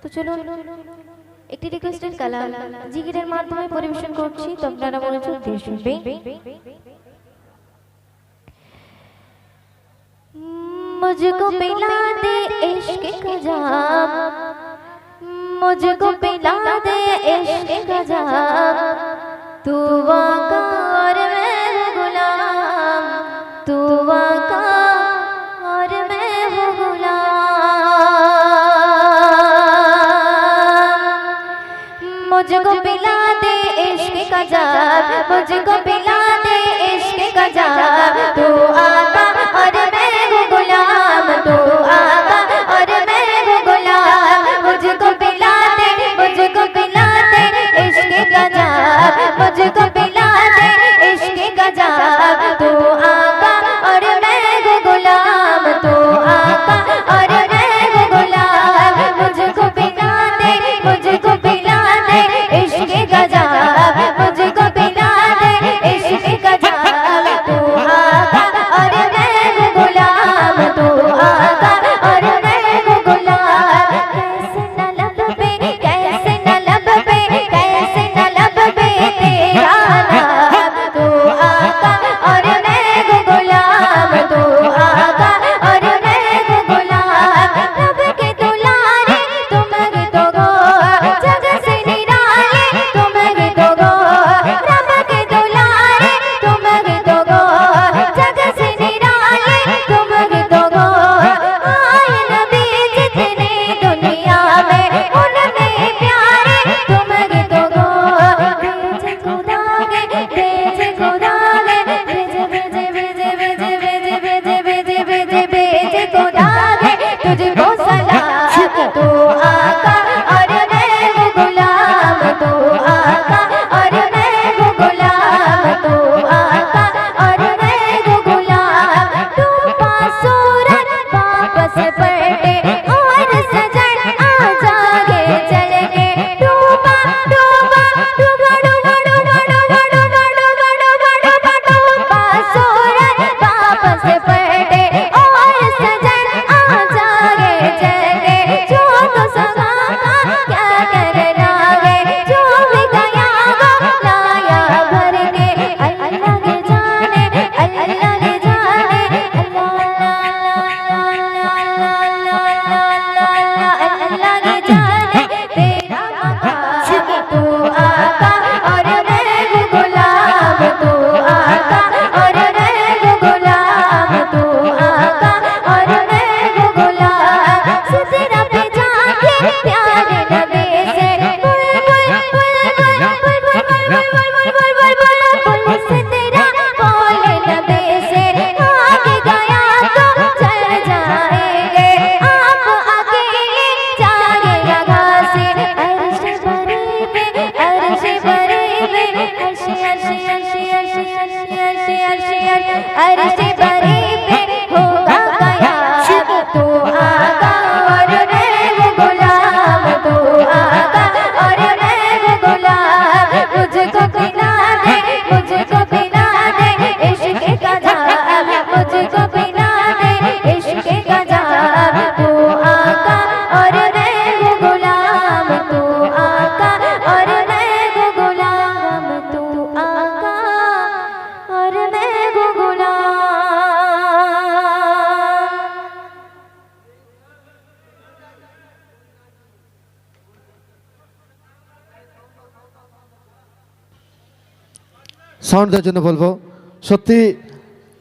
তো চলো একটি রিকোয়েস্টেড কালাম জিগিরের মাধ্যমে পরিবেশন করছি তো আপনারা মনোযোগ দিয়ে শুনবে मुझको पिला दे इश्क का जाम मुझको पिला दे इश्क का जाम तू वाका और मैं गुलाम तू वाका मुझको पिला दे इश्क जाम तू आका और मैं गुलाम, तू आका और मैं गुलाम। मुझको पिला दे, मुझको पिला दे इश्क जाम मुझको ಸಾಗರ अर्श সাউন্ড দেওয়ার জন্য বলব, সত্যি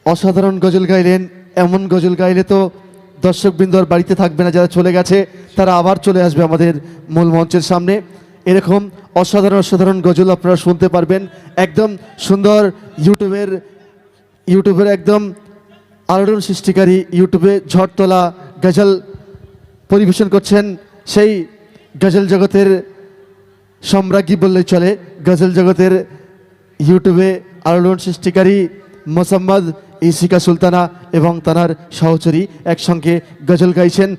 অসাধারণ গজল গাইলেন, এমন গজল গাইলে তো দর্শকবৃন্দ আর বাড়িতে থাকবে না, যারা চলে গেছে, তারা আবার চলে আসবে আমাদের মূল মঞ্চের সামনে। এরকম অসাধারণ অসাধারণ গজল আপনারা শুনতে পারবেন, একদম সুন্দর ইউটিউবের ইউটিউবের একদম আলোড়ন সৃষ্টিকারী ইউটিউবে ঝড় তোলা গজল পরিবেশন করছেন, সেই গজল জগতের সম্রাজ্ঞী বললেই চলে, গজল জগতের ইউটিউবে আলোড়ন সৃষ্টিকারী মোসাম্মদ ইসিকা সুলতানা এবং তানার সহচরী একসঙ্গে গজল গাইছেন।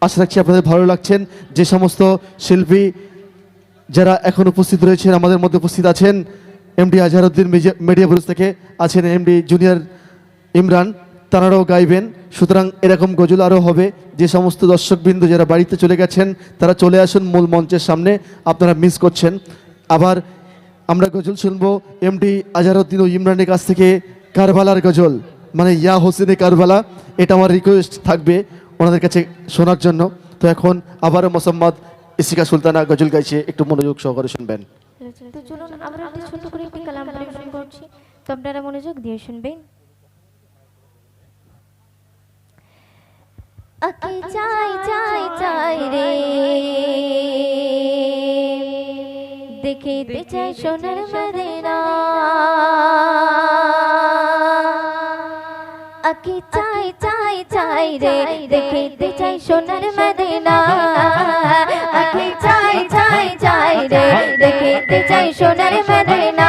আশা রাখছি আপনাদের ভালো লাগছেন। যে সমস্ত শিল্পী যারা এখন উপস্থিত রয়েছেন, আমাদের মধ্যে উপস্থিত আছেন এমডি আজহারউদ্দিন মিডিয়া ব্রুজ থেকে আছেন এমডি জুনিয়র ইমরান তারাও গাইবেন। সুতরাং এরকম গজল আরও হবে। যে সমস্ত দর্শকবৃন্দ যারা বাড়িতে চলে গেছেন, তারা চলে আসুন মূল মঞ্চের সামনে। আপনারা মিস করছেন। আবার আমরা গজল শুনব এমডি আজারউদ্দিন ও ইমরানের কাছ থেকে কারবালার গজল। মানে ইয়া হোসেনে কারবালা, এটা আমার রিকোয়েস্ট থাকবে ওনাদের কাছে শোনার জন্য। তো এখন আবারও মোসাম্মদ ইসিকা সুলতানা গজল গাইছে, একটু মনোযোগ সহকারে শুনবেন। আপনারা মনোযোগ দিয়ে শুনবেন। দেখিতে চাই সোনার মদিনা আকি চাই চাই চাই রে দেখিতে চাই সোনার মদিনা আকি চাই চাই চাই রে দেখিতে চাই সোনার মদিনা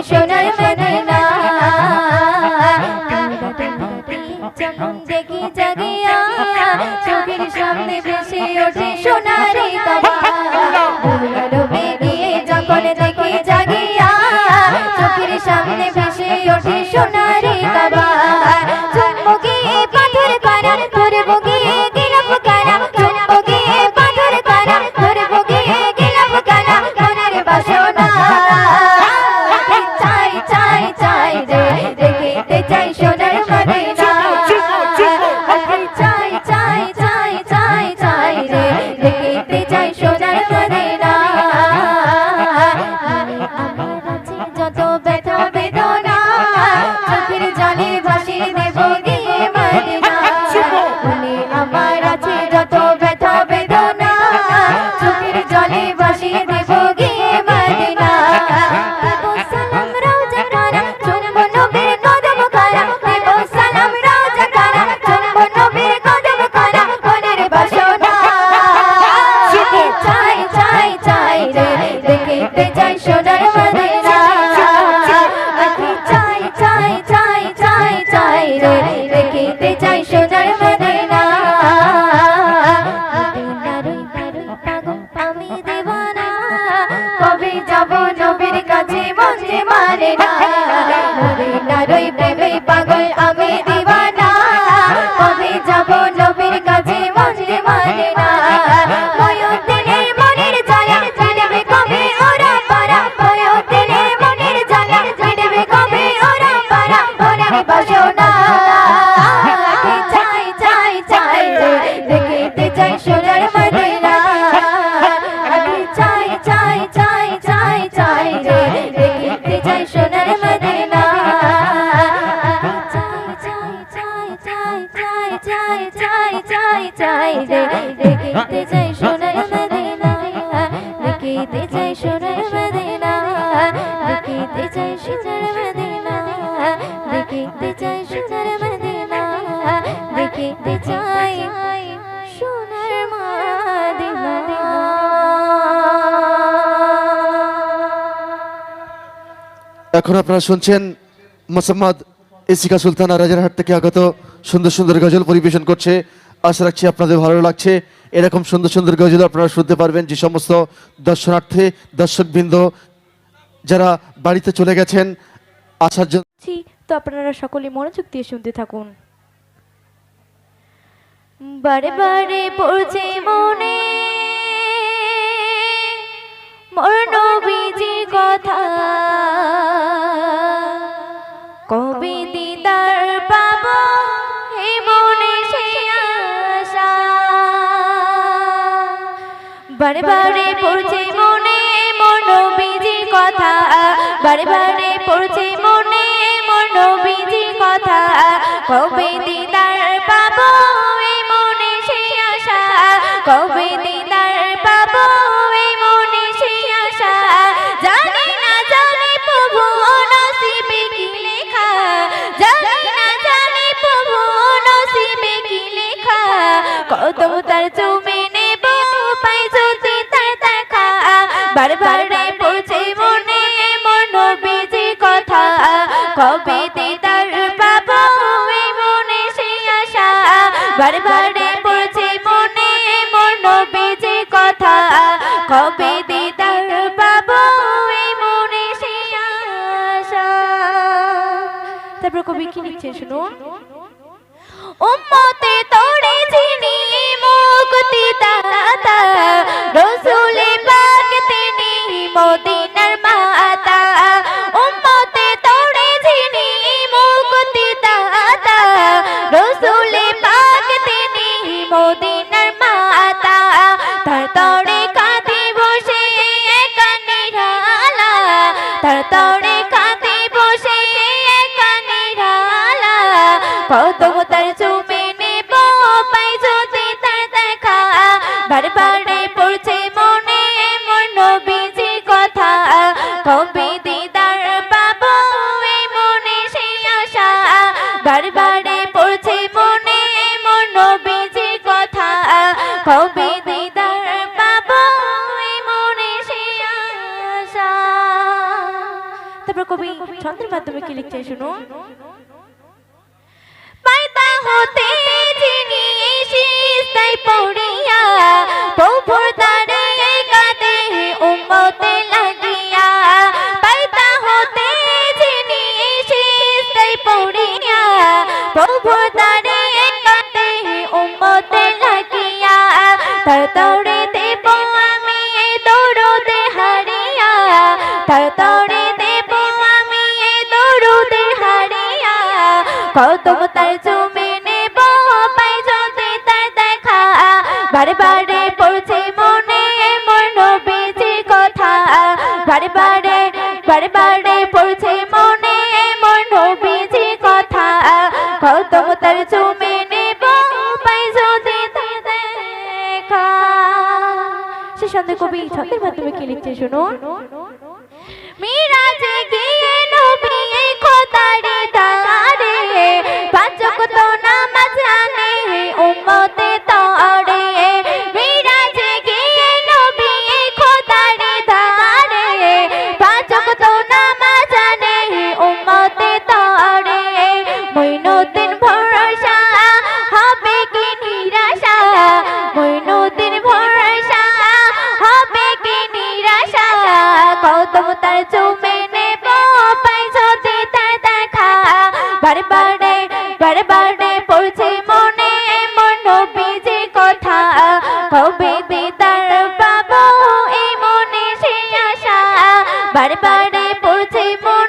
show now you're চাই চাই চাই রে, দেখিতে চাই সোনার মদিনা, দেখিতে চাই সোনার মদিনা, দেখিতে চাই সোনার মদিনা, দেখিতে চাই সোনার মদিনা, দেখিতে চাই সোনার মদিনা। এখন আপনারা শুনছেন মোসাম্মদ ইসিকা সুলতানা রাজারহাট থেকে আগত সুন্দর সুন্দর গজল পরিবেশন করছে। আশা রাখছি আপনাদের ভালো লাগছে। এরকম সুন্দর সুন্দর গজল আপনারা শুনতে পারবেন যে সমস্ত দর্শনার্থে, দর্শকবৃন্দ যারা বাড়িতে চলে গেছেন, আসার জন্য তো আপনারা সকলে মনোযোগ দিয়ে শুনতে থাকুন। বারে বারে পড়ছে মনে বারে বারে পড়ছে মনে মোর কথা। বারে বারে পড়ছে মনে মোর নবীজির কথা। কবে দিদার পাবো মনে সে আশা? কবে বারবারে পড়ছে মনে মন বীজি কথা কবে পাবো এই মনে সেই আশা। বারবারে পড়ছে মনে মন কথা। কবে দিদার পাবো এই মনে সেই আশা। তারপর কবি কি লিখছেন, শুনুন? উম্মতে মদিনার মাতা, উম্মতে তোড়ে যিনি মুক্তি দাতা, রসুলে পাক তিনি মদিনার মাতা। তার তড়ে কাঁধে বসে কানে ঢালা তার তড়ে কাঁধে বসে কানে ঢালা কদম তার চুমে পাই যদি তার দেখা, বারবারে তার তরে দৌড়তে হারিয়া। দৌড়তে হারিয়া। কদম তার জমে নেব, পাই যদি তার দেখা। বারে বারে পড়ছে মনে মন বেজে কথা। বারে বারে বারে বারে পড়ছে সে সন্ধ্যে কবি ছন্দের মাধ্যমে কি লিখছেন শুনুন মিরাজে গিয়ে নবী খোদারে দারে পাঁচক তো নামাজ আনে, উম্মতে তরে। মিরাজে গিয়ে নবী খোদারে দারে পাঁচক তো নামাজ আনে, উম্মতে তরে। মইনুদ্দিন ভরসা হবে কি নিরাশা? বারে বারে বারে পড়ছে মনে মন বিজে কথা। কবে দিদার পাবো এই মনে সে আশা। বারে বারে পড়ছে মনে